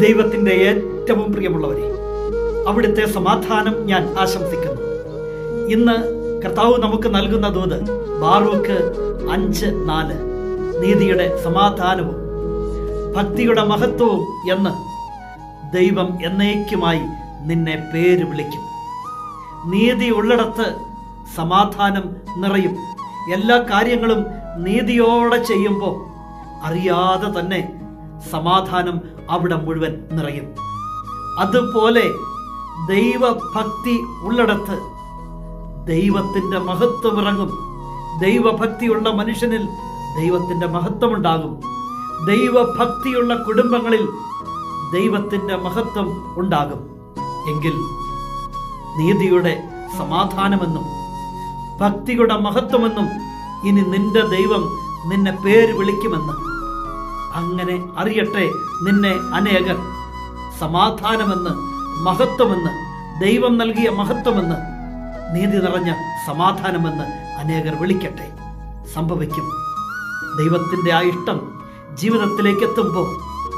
ദൈവത്തിന്റെ ഏറ്റവും പ്രിയമുള്ളവരെ അവിടുത്തെ സമാധാനം ഞാൻ ആശംസിക്കുന്നു. ഇന്ന് കർത്താവ് നമുക്ക് നൽകുന്ന ദൂത് ബാറൂക്ക് അഞ്ച് നാല് നീതിയുടെ സമാധാനവും ഭക്തിയുടെ മഹത്വവും എന്ന് ദൈവം എന്നേക്കുമായി നിന്നെ പേര് വിളിക്കും. നീതി ഉള്ളിടത്ത് സമാധാനം നിറയും. എല്ലാ കാര്യങ്ങളും നീതിയോടെ ചെയ്യുമ്പോൾ അറിയാതെ തന്നെ സമാധാനം അവിടെ മുഴുവൻ നിറയും അതുപോലെ ദൈവഭക്തി ഉള്ളിടത്ത് ദൈവത്തിന്റെ മഹത്വം ഇറങ്ങും. ദൈവഭക്തിയുള്ള മനുഷ്യനിൽ ദൈവത്തിന്റെ മഹത്വമുണ്ടാകും ദൈവഭക്തിയുള്ള കുടുംബങ്ങളിൽ ദൈവത്തിന്റെ മഹത്വം ഉണ്ടാകും. എങ്കിൽ നീതിയുടെ സമാധാനമെന്നും ഭക്തിയുടെ മഹത്വമെന്നും ഇനി നിന്റെ ദൈവം നിന്നെ പേര് വിളിക്കുമെന്ന് അങ്ങനെ അറിയട്ടെ നിന്നെ അനേകർ. സമാധാനമെന്ന് മഹത്വമെന്ന് ദൈവം നൽകിയ മഹത്വമെന്ന് നീതി നിറഞ്ഞ സമാധാനമെന്ന് അനേകർ വിളിക്കട്ടെ. സംഭവിക്കും. ദൈവത്തിന്റെ ആ ഇഷ്ടം ജീവിതത്തിലേക്ക് എത്തുമ്പോൾ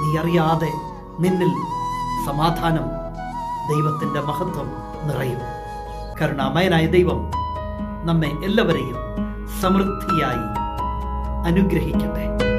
നീ അറിയാതെ നിന്നിൽ സമാധാനം ദൈവത്തിന്റെ മഹത്വം നിറയും. കരുണാമയനായ ദൈവം നമ്മെ എല്ലാവരെയും സമൃദ്ധിയായി അനുഗ്രഹിക്കട്ടെ.